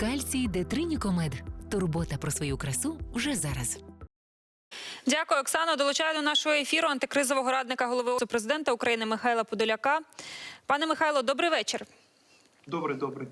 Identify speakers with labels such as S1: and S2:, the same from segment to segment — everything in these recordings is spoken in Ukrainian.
S1: Кальцій Детринікомед. Турбота про свою красу вже зараз.
S2: Дякую, Оксано. Долучаю до нашого ефіру антикризового радника голови Офісу президента України Михайла Подоляка. Пане Михайло, добрий вечір.
S3: Добре, добре.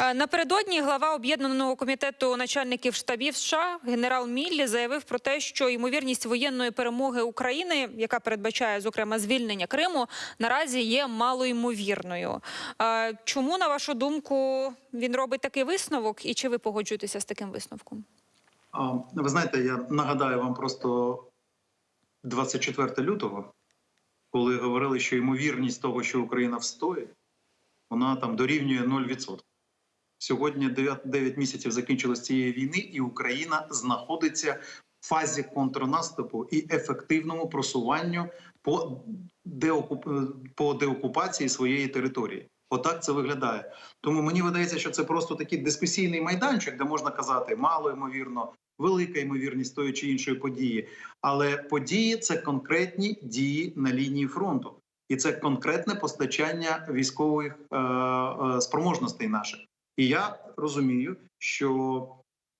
S2: Е, Напередодні глава об'єднаного комітету начальників штабів США генерал Міллі заявив про те, що ймовірність воєнної перемоги України, яка передбачає зокрема звільнення Криму, наразі є малоймовірною. Е, Чому, на вашу думку, він робить такий висновок, і чи ви погоджуєтеся з таким висновком?
S3: Ви знаєте, я нагадаю вам просто 24 лютого, коли говорили, що ймовірність того, що Україна встоїть, вона там дорівнює 0%. Сьогодні 9, 9 місяців закінчилось цієї війни, і Україна знаходиться в фазі контрнаступу і ефективному просуванню по, деокуп... по деокупації своєї території. Отак це виглядає. Тому мені видається, що це просто такий дискусійний майданчик, де можна казати мало ймовірно, велика ймовірність тої чи іншої події. Але події це конкретні дії на лінії фронту, і це конкретне постачання військових е, е, спроможностей наших. І я розумію, що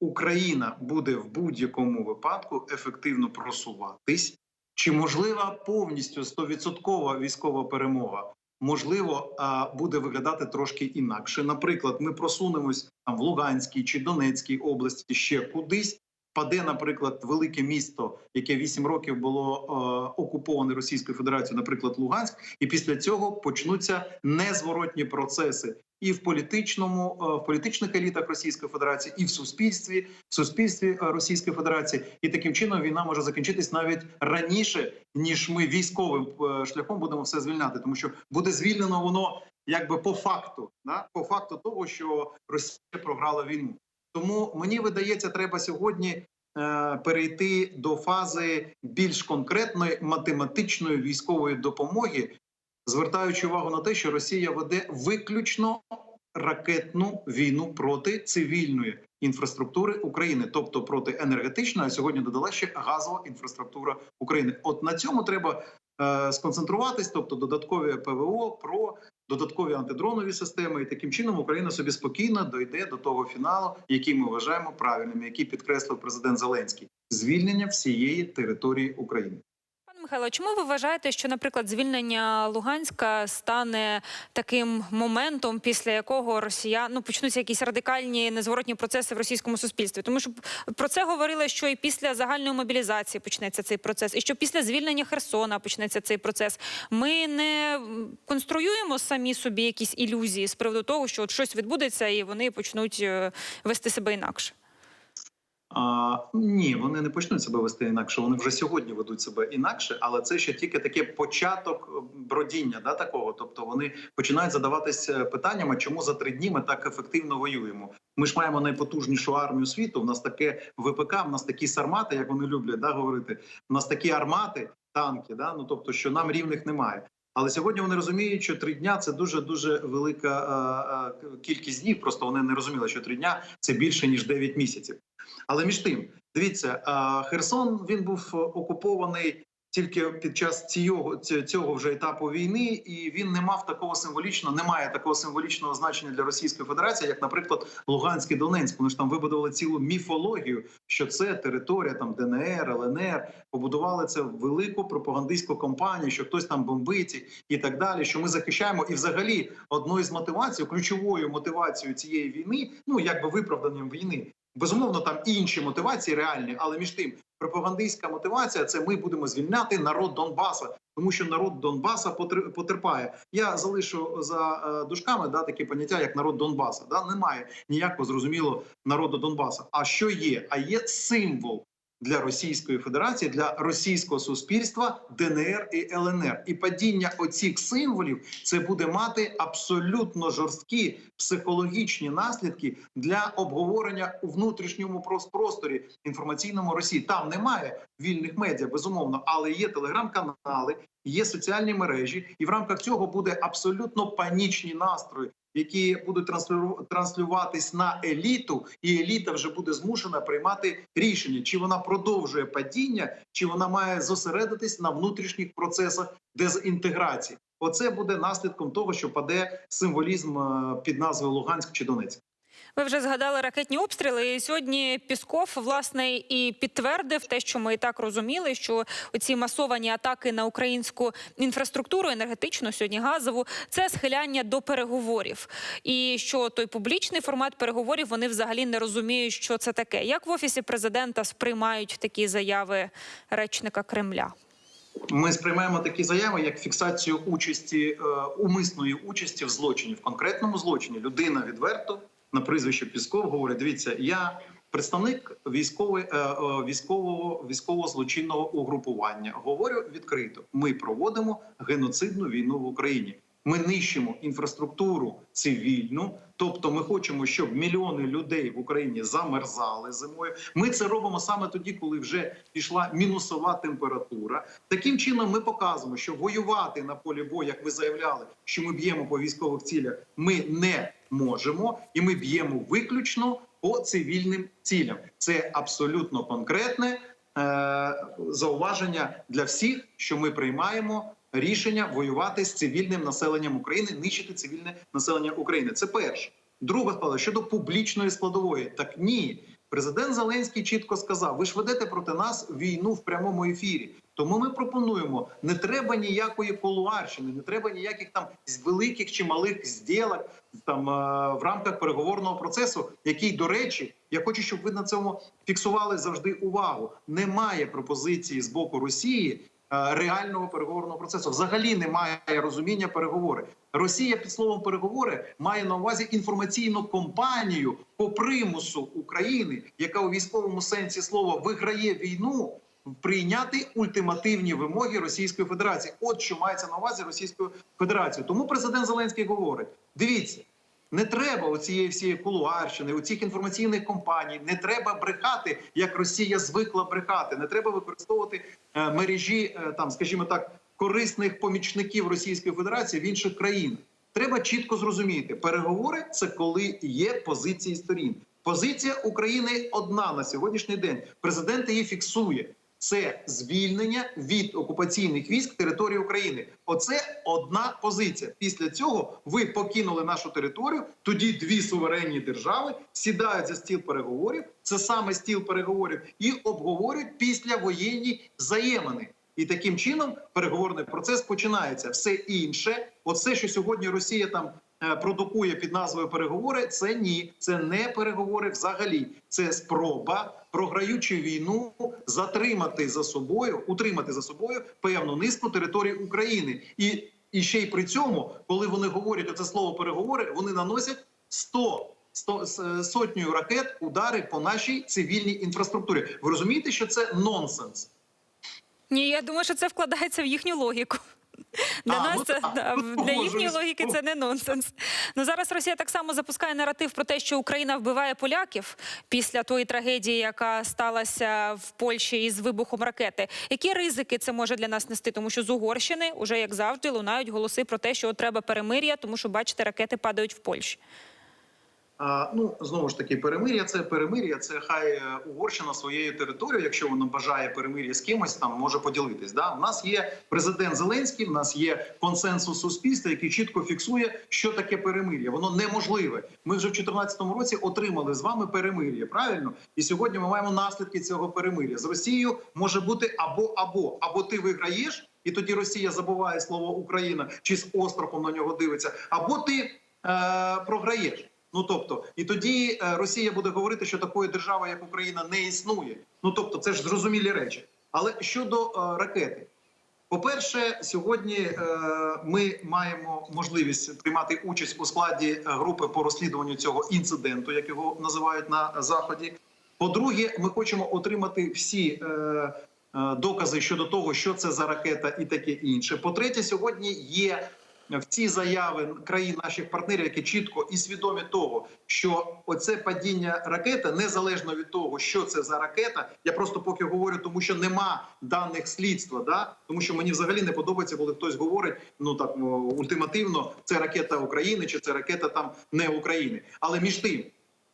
S3: Україна буде в будь-якому випадку ефективно просуватись. Чи можлива повністю 100% військова перемога? Можливо, буде виглядати трошки інакше. Наприклад, ми просунемось там в Луганській чи Донецькій області ще кудись. Паде, наприклад, велике місто, яке 8 років було е, окуповане Російською Федерацією, наприклад, Луганськ, і після цього почнуться незворотні процеси і в політичному, е, в політичних елітах Російської Федерації, і в суспільстві, в суспільстві е, Російської Федерації. І таким чином війна може закінчитись навіть раніше, ніж ми військовим е, шляхом будемо все звільняти, тому що буде звільнено воно якби по факту, да? по факту того, що Росія програла війну. Тому мені видається, треба сьогодні е, перейти до фази більш конкретної математичної військової допомоги, звертаючи увагу на те, що Росія веде виключно ракетну війну проти цивільної інфраструктури України, тобто проти енергетичної, а сьогодні додала ще газова інфраструктура України. От на цьому треба е, сконцентруватись, тобто додаткові ПВО, про додаткові антидронові системи, і таким чином Україна собі спокійно дойде до того фіналу, який ми вважаємо правильним, який підкреслив президент Зеленський звільнення всієї території України.
S2: Михайло, чому ви вважаєте, що, наприклад, звільнення Луганська стане таким моментом, після якого Росія ну почнуться якісь радикальні незворотні процеси в російському суспільстві? Тому що про це говорили, що і після загальної мобілізації почнеться цей процес, і що після звільнення Херсона почнеться цей процес. Ми не конструюємо самі собі якісь ілюзії з приводу того, що от щось відбудеться, і вони почнуть е, вести себе інакше.
S3: А, ні, вони не почнуть себе вести інакше. Вони вже сьогодні ведуть себе інакше, але це ще тільки таке початок е, бродіння, да такого. Тобто вони починають задаватися питаннями, чому за три дні ми так ефективно воюємо. Ми ж маємо найпотужнішу армію світу. У нас таке ВПК, в нас такі сармати, як вони люблять да, говорити. У нас такі армати, танки. Да? Ну тобто, що нам рівних немає. Але сьогодні вони розуміють, що три дня це дуже дуже велика е, е, кількість днів. Просто вони не розуміли, що три дня це більше ніж 9 місяців. Але між тим, дивіться, е, Херсон він був окупований тільки під час цього, цього вже етапу війни, і він не мав такого символічного, немає такого символічного значення для Російської Федерації, як, наприклад, Луганськ і Донецьк. Вони ж там вибудували цілу міфологію, що це територія там ДНР, ЛНР. Побудували це велику пропагандистську кампанію, що хтось там бомбить і так далі. Що ми захищаємо, і взагалі одною з мотивацій, ключовою мотивацією цієї війни, ну якби виправданням війни. Безумовно, там інші мотивації реальні, але між тим пропагандистська мотивація це ми будемо звільняти народ Донбаса, тому що народ Донбаса потер- потерпає. Я залишу за е, дужками да такі поняття, як народ Донбаса. Да немає ніякого зрозуміло народу Донбаса. А що є? А є символ для Російської Федерації, для російського суспільства ДНР і ЛНР. І падіння оцих символів це буде мати абсолютно жорсткі психологічні наслідки для обговорення у внутрішньому просторі інформаційному Росії. Там немає вільних медіа, безумовно, але є телеграм-канали, є соціальні мережі, і в рамках цього буде абсолютно панічні настрої. Які будуть транслю- транслюватись на еліту, і еліта вже буде змушена приймати рішення, чи вона продовжує падіння, чи вона має зосередитись на внутрішніх процесах дезінтеграції. Оце буде наслідком того, що паде символізм е, під назвою Луганськ чи Донецьк.
S2: Ви вже згадали ракетні обстріли. І сьогодні Пісков власне і підтвердив те, що ми і так розуміли, що оці масовані атаки на українську інфраструктуру, енергетичну, сьогодні газову, це схиляння до переговорів. І що той публічний формат переговорів вони взагалі не розуміють, що це таке. Як в офісі президента сприймають такі заяви речника Кремля?
S3: Ми сприймаємо такі заяви як фіксацію участі е, умисної участі в злочині в конкретному злочині. Людина відверто на прізвище Пісков говорить: дивіться, я представник військової е, е, військового військово злочинного угрупування. Говорю відкрито: ми проводимо геноцидну війну в Україні. Ми нищимо інфраструктуру цивільну, тобто ми хочемо, щоб мільйони людей в Україні замерзали зимою. Ми це робимо саме тоді, коли вже пішла мінусова температура. Таким чином, ми показуємо, що воювати на полі бою, як ви заявляли, що ми б'ємо по військових цілях, ми не можемо, і ми б'ємо виключно по цивільним цілям. Це абсолютно конкретне е, зауваження для всіх, що ми приймаємо рішення воювати з цивільним населенням України, нищити цивільне населення України. Це перше. Друга складова щодо публічної складової. Так ні, президент Зеленський чітко сказав: ви ж ведете проти нас війну в прямому ефірі. Тому ми пропонуємо: не треба ніякої колуарщини, не треба ніяких там великих чи малих зділок там е, в рамках переговорного процесу, який, до речі, я хочу, щоб ви на цьому фіксували завжди увагу. Немає пропозиції з боку Росії реального переговорного процесу. Взагалі немає розуміння переговори. Росія під словом переговори має на увазі інформаційну кампанію по примусу України, яка у військовому сенсі слова виграє війну. Прийняти ультимативні вимоги Російської Федерації, от що мається на увазі Російською Федерацією. Тому президент Зеленський говорить: дивіться, не треба оцієї всієї кулуарщини, оцих інформаційних компаній. Не треба брехати, як Росія звикла брехати. Не треба використовувати е, мережі, е, там, скажімо так, корисних помічників Російської Федерації в інших країнах. Треба чітко зрозуміти, переговори це коли є позиції сторін. Позиція України одна на сьогоднішній день. Президент її фіксує. Це звільнення від окупаційних військ території України. Оце одна позиція. Після цього ви покинули нашу територію. Тоді дві суверенні держави сідають за стіл переговорів. Це саме стіл переговорів, і обговорюють післявоєнні взаємини. І таким чином переговорний процес починається. Все інше, оце, що сьогодні Росія там продукує під назвою переговори, це ні, це не переговори взагалі. Це спроба, програючи війну, затримати за собою, утримати за собою певну низку територій України. І, і ще й при цьому, коли вони говорять оце слово переговори, вони наносять 100 сто с- сотнею ракет удари по нашій цивільній інфраструктурі. Ви розумієте, що це нонсенс?
S2: Ні, я думаю, що це вкладається в їхню логіку. Для
S3: А,
S2: нас
S3: ну
S2: це да, для їхньої логіки це не нонсенс. Ну зараз Росія так само запускає наратив про те, що Україна вбиває поляків після тої трагедії, яка сталася в Польщі із вибухом ракети. Які ризики це може для нас нести? Тому що з Угорщини уже як завжди лунають голоси про те, що треба перемир'я, тому що бачите, ракети падають в Польщі.
S3: Ну знову ж таки, перемир'я це перемир'я. Це хай е, Угорщина своєю територією, якщо вона бажає перемир'я з кимось, там може поділитись. Да, у нас є президент Зеленський, в нас є консенсус суспільства, який чітко фіксує, що таке перемир'я. Воно неможливе. Ми вже в 2014 році отримали з вами перемир'я. Правильно, і сьогодні ми маємо наслідки цього перемир'я з Росією. Може бути або або або ти виграєш, і тоді Росія забуває слово Україна чи з острахом на нього дивиться, або ти е, програєш. Ну тобто, і тоді е, Росія буде говорити, що такої держави, як Україна, не існує. Ну тобто, це ж зрозумілі речі. Але щодо е, ракети, по-перше, сьогодні е, ми маємо можливість приймати участь у складі групи по розслідуванню цього інциденту, як його називають на заході. По-друге, ми хочемо отримати всі докази щодо того, що це за ракета, і таке інше. По-третє, сьогодні є в ці заяви країн наших партнерів, які чітко і свідомі того, що оце падіння ракети незалежно від того, що це за ракета. Я просто поки говорю, тому що нема даних слідства. Да? Тому що мені взагалі не подобається, коли хтось говорить ну так ультимативно, це ракета України чи це ракета там не України. Але між тим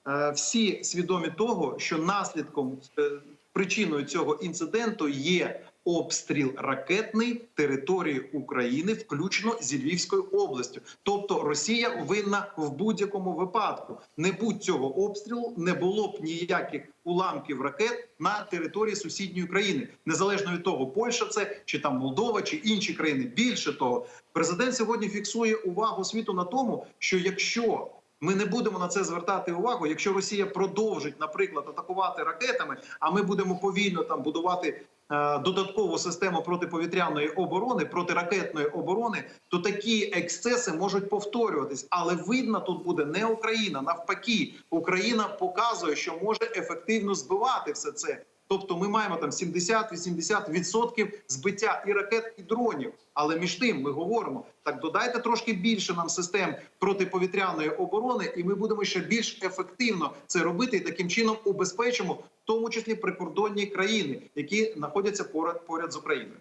S3: е, всі свідомі того, що наслідком е, причиною цього інциденту є обстріл ракетний території України, включно зі Львівською областю. Тобто Росія винна в будь-якому випадку. Не будь цього обстрілу, не було б ніяких уламків ракет на території сусідньої країни, незалежно від того, Польща це чи там Молдова, чи інші країни. Більше того, президент сьогодні фіксує увагу світу на тому, що якщо ми не будемо на це звертати увагу. Якщо Росія продовжить, наприклад, атакувати ракетами, а ми будемо повільно там будувати е, додаткову систему протиповітряної оборони, протиракетної оборони, то такі ексцеси можуть повторюватись. Але видно, тут буде не Україна. Навпаки, Україна показує, що може ефективно збивати все це. Тобто ми маємо там 70-80% збиття і ракет, і дронів. Але між тим ми говоримо: так додайте трошки більше нам систем протиповітряної оборони, і ми будемо ще більш ефективно це робити і таким чином убезпечимо, в тому числі прикордонні країни, які знаходяться поряд поряд з Україною.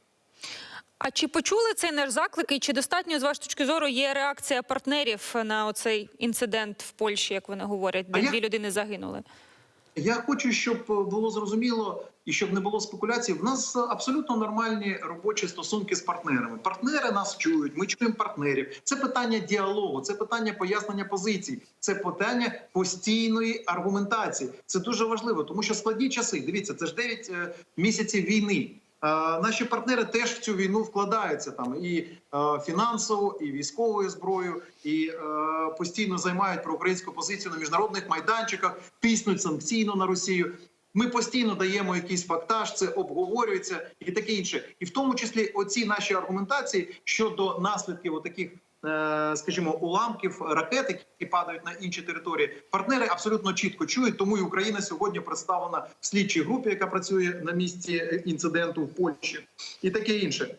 S2: А чи почули цей наш заклик? І чи достатньо з вашої точки зору є реакція партнерів на оцей інцидент в Польщі, як вони говорять, де
S3: А я-
S2: дві людини загинули?
S3: Я хочу, щоб було зрозуміло і щоб не було спекуляцій. В нас абсолютно нормальні робочі стосунки з партнерами. Партнери нас чують, ми чуємо партнерів. Це питання діалогу, це питання пояснення позицій, це питання постійної аргументації. Це дуже важливо, тому що складні часи. Дивіться, це ж 9 е, місяців війни. Е, Наші партнери теж в цю війну вкладаються там і е, фінансово, і військовою зброєю, і е, постійно займають проукраїнську позицію на міжнародних майданчиках, тиснуть санкційно на Росію. Ми постійно даємо якийсь фактаж, це обговорюється і таке інше. І в тому числі оці наші аргументації щодо наслідків отаких, е, скажімо, уламків ракет, які падають на інші території. Партнери абсолютно чітко чують. Тому і Україна сьогодні представлена в слідчій групі, яка працює на місці е, інциденту в Польщі, і таке інше.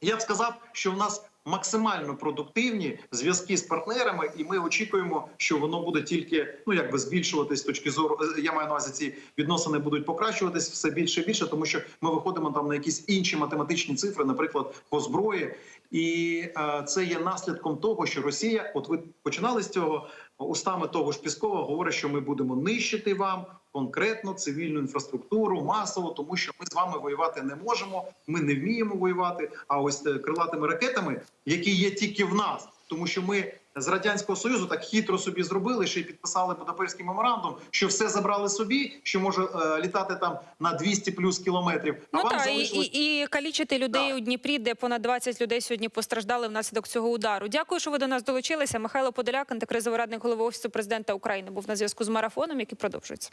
S3: Я б сказав, що в нас максимально продуктивні зв'язки з партнерами, і ми очікуємо, що воно буде тільки ну якби збільшуватись з точки зору. Я маю на увазі, ці відносини будуть покращуватись все більше і більше, тому що ми виходимо там на якісь інші математичні цифри, наприклад, по зброї, і е, це є наслідком того, що Росія, от ви починали з цього устами того ж Піскова, говорить, що ми будемо нищити вам конкретно цивільну інфраструктуру масово, тому що ми з вами воювати не можемо. Ми не вміємо воювати. А ось е, крилатими ракетами, які є тільки в нас, тому що ми. З радянського союзу так хитро собі зробили, ще й підписали Будапештський меморандум, що все забрали собі, що може е, літати там на 200 плюс кілометрів. А
S2: Ну
S3: вам
S2: так, і,
S3: залишилось
S2: і, і калічити людей
S3: Да.
S2: у Дніпрі, де понад 20 людей сьогодні постраждали внаслідок цього удару. Дякую, що ви до нас долучилися. Михайло Подоляк, антикризовий радник голови офісу президента України, був на зв'язку з марафоном, який продовжується.